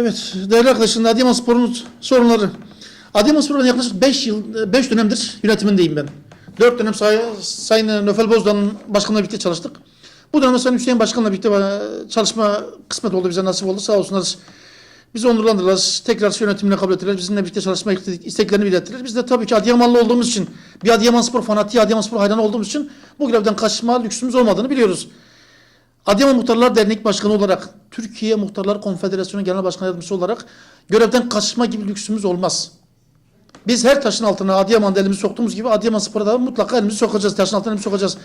Evet, değerli arkadaşlar, Adıyaman Spor'un sorunları. Adıyaman Spor'un yaklaşık 5 yıl, 5 dönemdir yönetimindeyim ben. 4 dönem say Sayın Nöfel Bozdan'ın başkanla birlikte çalıştık. Bu dönemde Sayın Hüseyin Başkan'la birlikte çalışma kısmet oldu, bize nasip oldu. Sağ olsunlar. Bizi onurlandırdılar, tekrar yönetimine kabul ettiler. Bizimle birlikte çalışma isteklerini ilettiler. Biz de tabii ki Adıyamanlı olduğumuz için, bir Adıyaman Spor fanatiği, Adıyaman Spor hayranı olduğumuz için bu görevden kaçma lüksümüz olmadığını biliyoruz. Adıyaman Muhtarlar Dernek Başkanı olarak, Türkiye Muhtarlar Konfederasyonu Genel Başkan Yardımcısı olarak görevden kaçma gibi lüksümüz olmaz. Biz her taşın altına Adıyaman'da elimizi soktuğumuz gibi Adıyaman Spor'a da mutlaka elimizi sokacağız, taşın altına elimizi sokacağız.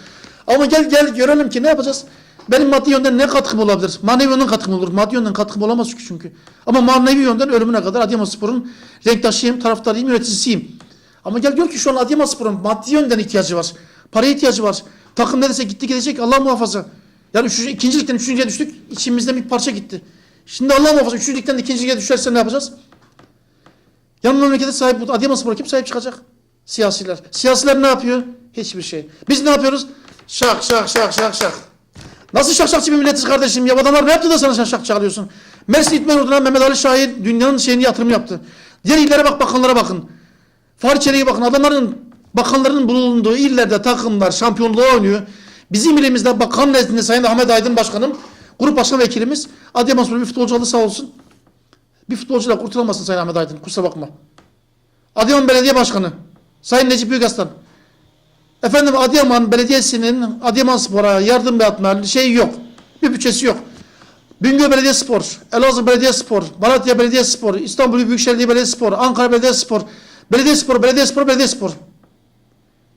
Ama gel gel görelim ki ne yapacağız? Benim maddi yönden ne katkım olabilir? Manevi yönden katkım olur. Maddi yönden katkım olamaz ki çünkü. Ama manevi yönden ölümüne kadar Adıyaman Spor'un renktaşıyım, taraftarıyım, yöneticisiyim. Ama gel gör ki şu an Adıyaman Spor'un maddi yönden ihtiyacı var. Paraya ihtiyacı var. Takım neredeyse gitti gidecek Allah muhafaza. Yani üçüncü, ikinci ligden üçüncüye düştük. içimizden bir parça gitti. Şimdi Allah muhafaza üçüncü ligden ikinci lige düşerse ne yapacağız? Yan memlekete sahip Adıyaman Spor'a kim sahip çıkacak? Siyasiler. Siyasiler ne yapıyor? Hiçbir şey. Biz ne yapıyoruz? Şak şak şak şak şak. Nasıl şakşakçı bir milletiz kardeşim ya? Adamlar ne yaptı da sana şakşak çalıyorsun? Mersin İtmen Ordu'na Mehmet Ali Şahin dünyanın şeyini yatırım yaptı. Diğer illere bak bakanlara bakın. Fahri bakın. Adamların bakanların bulunduğu illerde takımlar şampiyonluğa oynuyor. Bizim ilimizde bakan nezdinde Sayın Ahmet Aydın Başkanım, grup başkan vekilimiz Adıyaman Spor'un bir futbolcu aldı sağ olsun. Bir futbolcuyla kurtulamazsın Sayın Ahmet Aydın. Kusura bakma. Adıyaman Belediye Başkanı Sayın Necip Büyükaslan. Efendim Adıyaman Belediyesi'nin Adıyaman Spor'a yardım yapma şey yok. Bir bütçesi yok. Bingöl Belediye Spor, Elazığ Belediye Spor, Malatya Belediye Spor, İstanbul Büyükşehir Belediye Spor, Ankara Belediye Spor, Belediye Spor, Belediye Spor, Belediye Spor.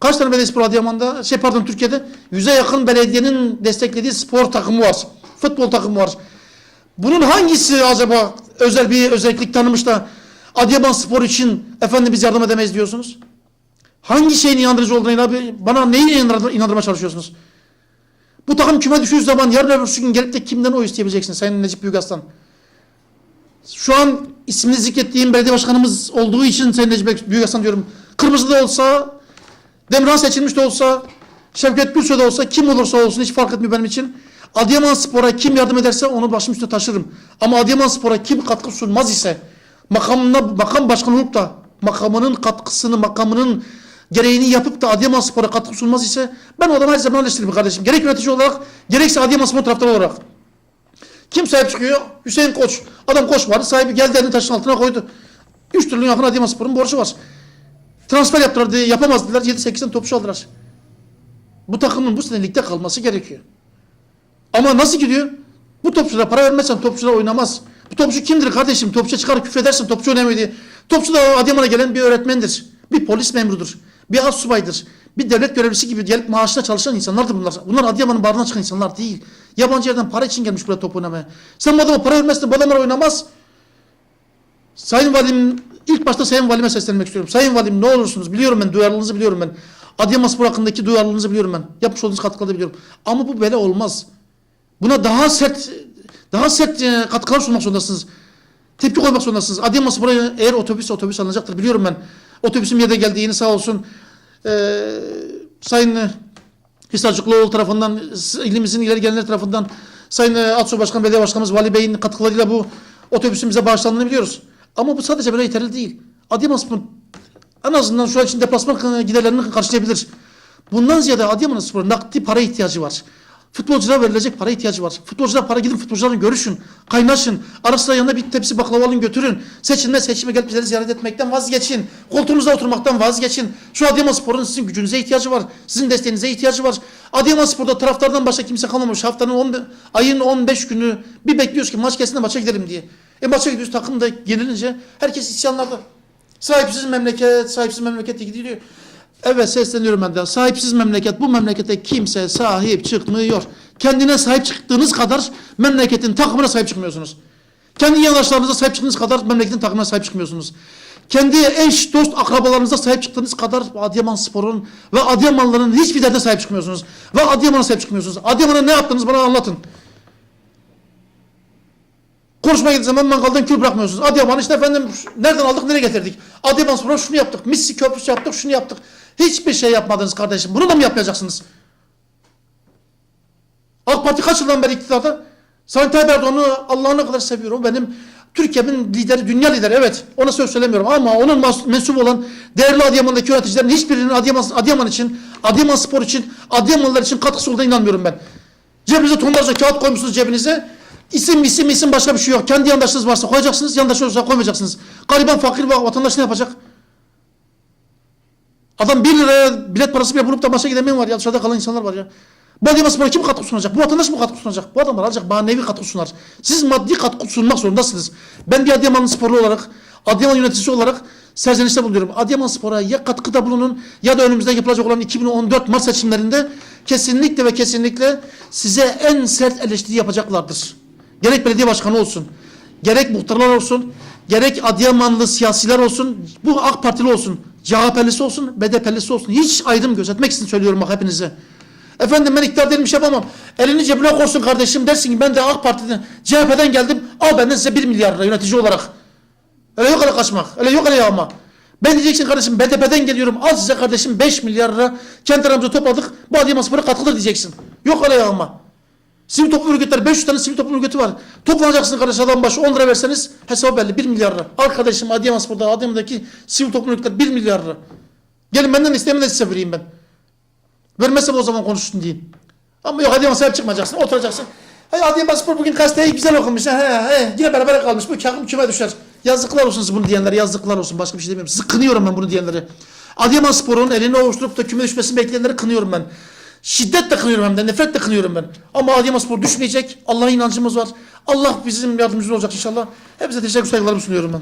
Kaç tane belediye spor Adıyaman'da? Şey pardon Türkiye'de. Yüze yakın belediyenin desteklediği spor takımı var. Futbol takımı var. Bunun hangisi acaba özel bir özellik tanımış da Adıyaman Spor için efendim biz yardım edemeyiz diyorsunuz? Hangi şeyin inandırıcı olduğuna inan- bana neyi inandır- inandırmaya çalışıyorsunuz? Bu takım küme düştüğü zaman yarın öbür gün gelip de kimden oy isteyebileceksin Sayın Necip Büyükaslan? Şu an ismini zikrettiğim belediye başkanımız olduğu için Sayın Necip Büyükaslan diyorum. Kırmızı da olsa, Demirhan seçilmiş de olsa, Şevket Gülsoy da olsa, kim olursa olsun hiç fark etmiyor benim için. Adıyaman Spor'a kim yardım ederse onu başım üstüne taşırım. Ama Adıyaman Spor'a kim katkı sunmaz ise, makamına, makam başkanı olup da makamının katkısını, makamının gereğini yapıp da Adıyaman Spor'a katkı sunmaz ise ben o adamı her zaman eleştiririm kardeşim. Gerek yönetici olarak, gerekse Adıyaman Spor taraftarı olarak. Kim sahip çıkıyor? Hüseyin Koç. Adam Koç vardı. Sahibi geldi elini taşın altına koydu. 3 trilyon yakın Adıyaman Spor'un borcu var. Transfer yaptılar diye yapamazdılar. 7-8'den topçu aldılar. Bu takımın bu sene ligde kalması gerekiyor. Ama nasıl gidiyor? Bu topçulara para vermezsen topçular oynamaz. Bu topçu kimdir kardeşim? Topçuya çıkar küfredersin topçu oynamıyor diye. Topçu da Adıyaman'a gelen bir öğretmendir. Bir polis memurudur. Bir astsubaydır. Bir devlet görevlisi gibi gelip maaşla çalışan insanlardır bunlar. Bunlar Adıyaman'ın bağrına çıkan insanlar değil. Yabancı yerden para için gelmiş buraya top oynamaya. Sen bu adama para vermezsen bu adamlar oynamaz. Sayın Valim, ilk başta Sayın Valime seslenmek istiyorum. Sayın Valim ne olursunuz biliyorum ben, duyarlılığınızı biliyorum ben. Adıyaman Spor hakkındaki duyarlılığınızı biliyorum ben. Yapmış olduğunuz katkıları biliyorum. Ama bu böyle olmaz. Buna daha sert, daha sert e, katkılar sunmak zorundasınız. Tepki koymak zorundasınız. Adıyaman Spor'a eğer otobüs otobüs alınacaktır biliyorum ben. Otobüsüm yerde geldi yeni sağ olsun. Ee, Sayın e, Hisarcıklıoğlu tarafından, ilimizin ileri gelenler tarafından Sayın e, Atsu Başkan, Belediye Başkanımız Vali Bey'in katkılarıyla bu otobüsün bize bağışlandığını biliyoruz. Ama bu sadece böyle yeterli değil. Adıyaman Spor'un en azından şu an için deplasman giderlerini karşılayabilir. Bundan ziyade Adıyaman Spor'un nakdi para ihtiyacı var. Futbolculara verilecek para ihtiyacı var. Futbolcular para gidin futbolcularla görüşün, kaynaşın. Ara sıra yanına bir tepsi baklava alın götürün. Seçilme seçime gelip bizleri ziyaret etmekten vazgeçin. Koltuğunuzda oturmaktan vazgeçin. Şu Adıyaman Spor'un sizin gücünüze ihtiyacı var. Sizin desteğinize ihtiyacı var. Adıyaman Spor'da taraftardan başka kimse kalmamış. Haftanın 10, ayın 15 günü bir bekliyoruz ki maç gelsin de maça gidelim diye. E maça gidiyoruz takım da yenilince herkes isyanlarda. Sahipsiz memleket, sahipsiz memleket diye gidiliyor. Evet sesleniyorum ben de. Sahipsiz memleket, bu memlekete kimse sahip çıkmıyor. Kendine sahip çıktığınız kadar memleketin takımına sahip çıkmıyorsunuz. Kendi yandaşlarınıza sahip çıktığınız kadar memleketin takımına sahip çıkmıyorsunuz. Kendi eş, dost, akrabalarınıza sahip çıktığınız kadar Adıyaman Spor'un ve Adıyamanlıların hiçbir derdine sahip çıkmıyorsunuz. Ve Adıyaman'a sahip çıkmıyorsunuz. Adıyaman'a ne yaptınız bana anlatın. Konuşmaya gittiğiniz zaman mangaldan kül bırakmıyorsunuz. Adıyaman işte efendim nereden aldık nereye getirdik. Adıyaman sonra şunu yaptık. Missi köprüsü yaptık şunu yaptık. Hiçbir şey yapmadınız kardeşim. Bunu da mı yapmayacaksınız? AK Parti kaç yıldan beri iktidarda? Sayın Tayyip Erdoğan'ı Allah'ına kadar seviyorum. Benim Türkiye'nin lideri, dünya lideri evet. Ona söz söylemiyorum ama onun mensubu olan değerli Adıyaman'daki yöneticilerin hiçbirinin Adıyaman, Adıyaman için, Adıyaman Spor için, Adıyamanlılar için katkısı olduğuna inanmıyorum ben. Cebinize tonlarca kağıt koymuşsunuz cebinize. İsim isim isim başka bir şey yok. Kendi yandaşınız varsa koyacaksınız, yandaş olursa koymayacaksınız. Gariban, fakir vatandaş ne yapacak? Adam 1 liraya bilet parası bile bulup da maça gidemeyen var ya. Dışarıda kalan insanlar var ya. Adıyaman Spor'a kim katkı sunacak? Bu vatandaş mı katkı sunacak? Bu adamlar ancak manevi katkı sunar. Siz maddi katkı sunmak zorundasınız. Ben bir Adıyamanlı sporlu olarak, Adıyaman yöneticisi olarak serzenişte bulunuyorum. Adıyaman Spor'a ya katkıda bulunun ya da önümüzde yapılacak olan 2014 Mart seçimlerinde kesinlikle ve kesinlikle size en sert eleştiri yapacaklardır. Gerek belediye başkanı olsun, gerek muhtarlar olsun, gerek Adıyamanlı siyasiler olsun, bu AK Partili olsun, CHP'lisi olsun, BDP'lisi olsun. Hiç ayrım gözetmek için söylüyorum bak hepinize. Efendim ben iktidar değilim bir şey yapamam. Elini cebine koysun kardeşim dersin ki ben de AK Parti'den, CHP'den geldim. Al benden size 1 milyar lira yönetici olarak. Öyle yok öyle kaçmak. Öyle yok öyle yağma. Ben diyeceksin kardeşim BDP'den geliyorum. Al size kardeşim 5 milyar lira. Kendi aramızda topladık. Bu Adıyaman Spor'a katkıdır diyeceksin. Yok öyle yağma. Sivil toplum örgütleri 500 tane sivil toplum örgütü var. Toplanacaksın kardeş adam başı 10 lira verseniz hesabı belli 1 milyar lira. Al kardeşim Adıyaman Spor'da Adıyaman'daki sivil toplum örgütleri 1 milyar lira. Gelin benden isteyemin de size vereyim ben. Vermezsem o zaman konuşsun deyin. Ama yok Adıyaman sahip çıkmayacaksın oturacaksın. Hey Adıyaman Spor bugün gazeteyi güzel okumuş. He, he, yine beraber kalmış. Bu kakım küme düşer. Yazıklar olsun bunu diyenlere yazıklar olsun. Başka bir şey demiyorum. Sıkınıyorum ben bunu diyenlere. Adıyaman Spor'un elini ovuşturup da küme düşmesini bekleyenleri kınıyorum ben. Şiddetle kınıyorum hem de nefretle kınıyorum ben. Ama Adıyaman Spor düşmeyecek. Allah'a inancımız var. Allah bizim yardımcımız olacak inşallah. Hepinize teşekkür saygılarımı sunuyorum ben.